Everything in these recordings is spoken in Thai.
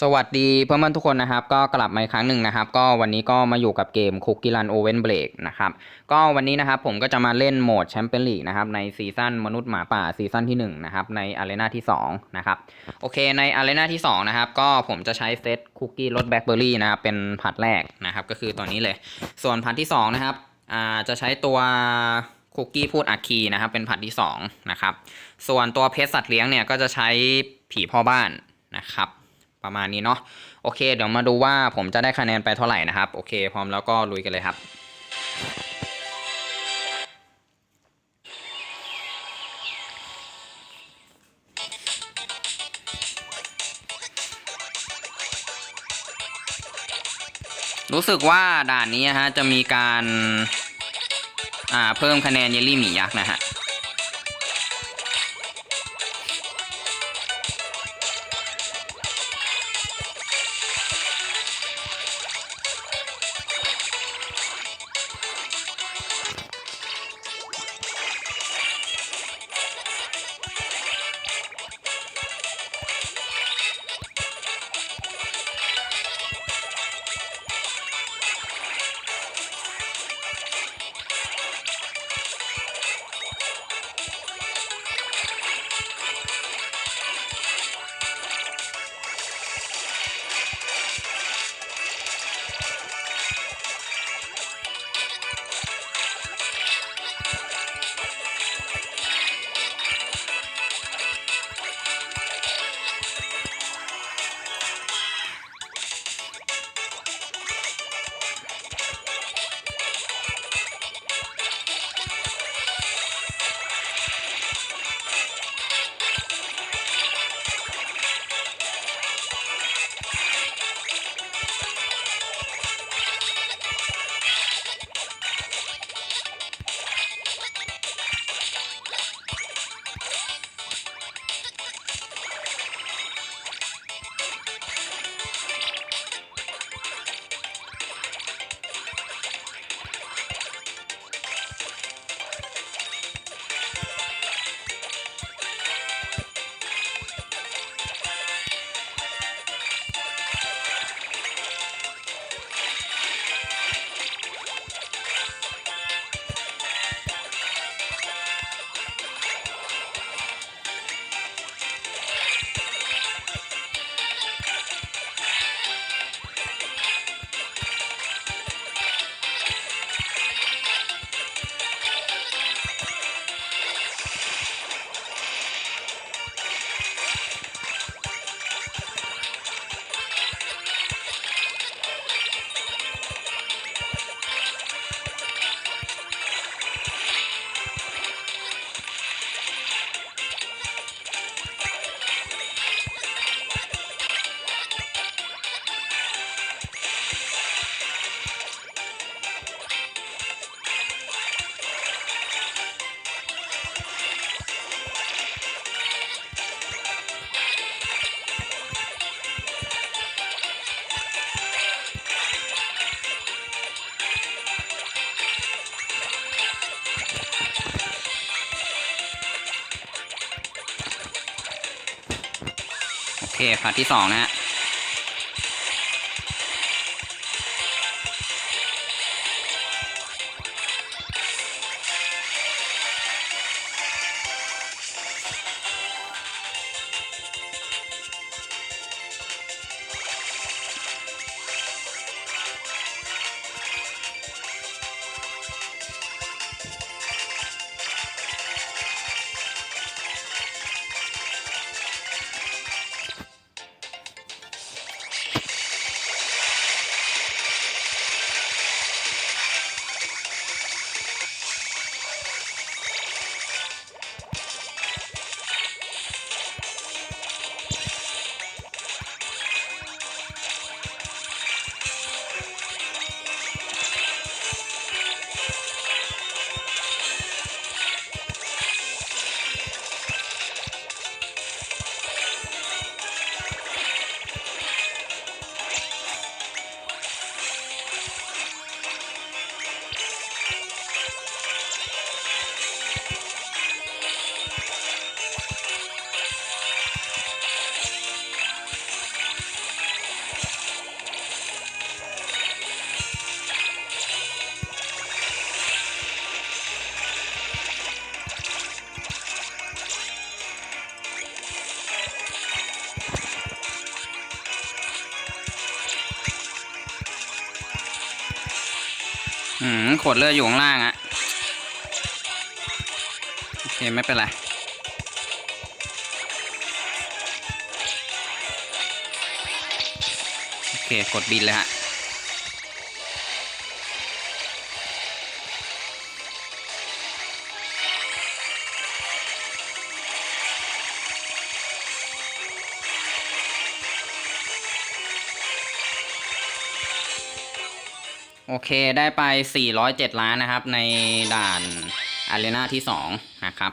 สวัสดีเพื่อนๆทุกคนนะครับ ก็กลับมาอีกครั้งหนึ่งนะครับ ก็วันนี้ก็มาอยู่กับเกม Cookie Run Oven Break นะครับ ก็วันนี้นะครับผมก็จะมาเล่นโหมดแชมเปี้ยนลีกนะครับในซีซั่นมนุษย์หมาป่าซีซั่นที่ 1 นะครับ ในอารีนาที่ 2 นะครับ โอเคในอารีนาที่ 2 นะครับ ก็ผมจะใช้เซตคุกกี้รสแบล็คเบอร์รี่นะครับ เป็นผัดแรกนะครับ ก็คือตัวนี้เลย ส่วนผัดที่ 2 นะครับอ่าจะใช้ตัวคุกกี้พูดอัคคีนะครับ เป็นผัดที่2นะครับส่วนตัวเพชรสัตว์เลี้ยงเนี่ยก็จะใช้ผีพ่อบ้านนะครับ ประมาณนี้เนาะโอเค เดี๋ยวมาดูว่าผมจะได้คะแนนไปเท่าไหร่นะครับ โอเค พร้อมแล้วก็ลุยกันเลยครับรู้สึกว่าด่านนี้ฮะจะมีการ อ่าเพิ่มคะแนนเยลลี่หมียักษ์นะฮะ เคพาร์ทที่สองนะฮะ อืมขวดเลือดอยู่ข้างล่างอะโอเคไม่เป็นไรโอเคกดบินเลยฮะ โอเคได้ไป 407 ล้านนะครับ ในด่านอารีนาที่ 2 นะครับ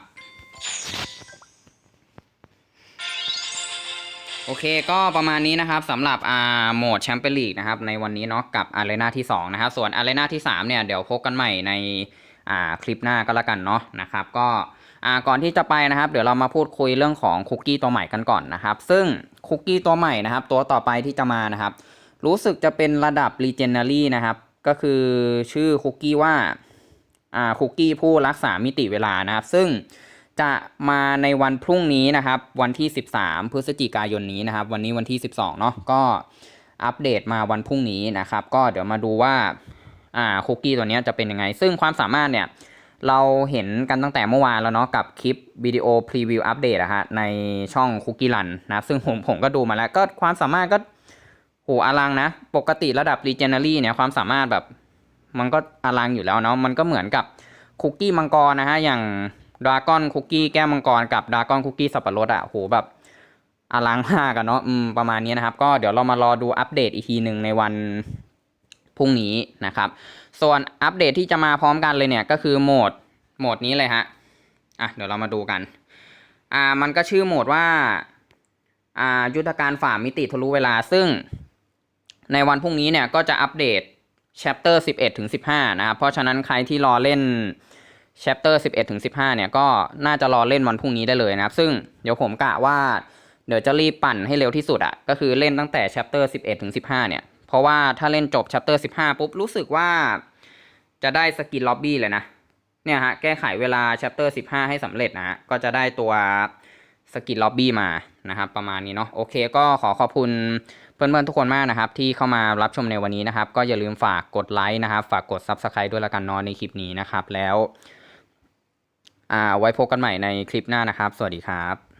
โอเคก็ประมาณนี้นะครับสำหรับอ่าโหมดแชมเปี้ยนลีกนะครับ ในวันนี้เนาะกับอารีนาที่ 2 นะครับ ส่วนอารีนาที่ 3 เนี่ย เดี๋ยวพบกันใหม่ในอ่าคลิปหน้าก็แล้วกันเนาะนะครับก็อ่าก่อนที่จะไปนะครับ เดี๋ยวเรามาพูดคุยเรื่องของคุกกี้ตัวใหม่กันก่อนนะครับ ซึ่งคุกกี้ตัวใหม่นะครับ ตัวต่อไปที่จะมานะครับ รู้สึกจะเป็นระดับ Legendary นะครับ ก็คือชื่อคุกกี้ว่าคุกกี้ผู้รักษามิติเวลานะครับ ซึ่งจะมาในวันพรุ่งนี้นะครับ วันที่ 13 พฤศจิกายนนี้นะครับ วันนี้วันที่ 12 เนาะก็อัปเดตมาวันพรุ่งนี้นะครับ ก็เดี๋ยวมาดูว่าคุกกี้ตัวนี้จะเป็นยังไง ซึ่งความสามารถเนี่ยเราเห็นกันตั้งแต่เมื่อวานแล้วเนาะกับคลิปวิดีโอพรีวิวอัปเดตอะฮะในช่องคุกกี้รันนะซึ่งผมผมก็ดูมาแล้วก็ความสามารถก็ โหอลังนะ ปกติระดับ Legendary เนี่ยความสามารถแบบ มันก็อลังอยู่แล้วเนาะมันก็เหมือนกับคุกกี้มังกรนะฮะ อย่างดราก้อนคุกกี้แก้วมังกรกับดราก้อนคุกกี้สับปะรดอะโหแบบอลังมากอะเนาะอืมประมาณนี้นะครับ ก็เดี๋ยวเรามารอดูอัปเดตอีกทีหนึ่งในวันพรุ่งนี้นะครับ ส่วนอัปเดตที่จะมาพร้อมกันเลยเนี่ยก็คือโหมดโหมดนี้เลยฮะอะเดี๋ยวเรามาดูกัน อ่ามันก็ชื่อโหมดว่าอ่ายุทธการฝ่ามิติทะลุเวลาซึ่ง ในวันพรุ่งนี้เนี่ยก็จะอัปเดต chapter 11ถึง15 นะครับ เพราะฉะนั้นใครที่รอเล่น chapter 11ถึง15 เนี่ยก็น่าจะรอเล่นวันพรุ่งนี้ได้เลยนะครับ ซึ่งเดี๋ยวผมกะว่าเดี๋ยวจะรีบปั่นให้เร็วที่สุดอะก็คือเล่นตั้งแต่ chapter 11ถึง15 เนี่ย เพราะว่าถ้าเล่นจบ chapter 15 ปุ๊บรู้สึกว่าจะได้สกินล็อบบี้เลยนะ เนี่ยฮะแก้ไขเวลา chapter 15 ให้สำเร็จนะฮะก็จะได้ตัวสกินล็อบบี้มานะครับประมาณนี้เนาะโอเคก็ขอขอบคุณ เพื่อนๆทุกคนมากนะครับที่เข้ามารับชมในวันนี้นะครับ ก็อย่าลืมฝากกดไลค์นะครับ ฝากกด Subscribe ด้วยละกันนอนในคลิปนี้นะครับ แล้วอ่าไว้พบกันใหม่ในคลิปหน้านะครับ สวัสดีครับ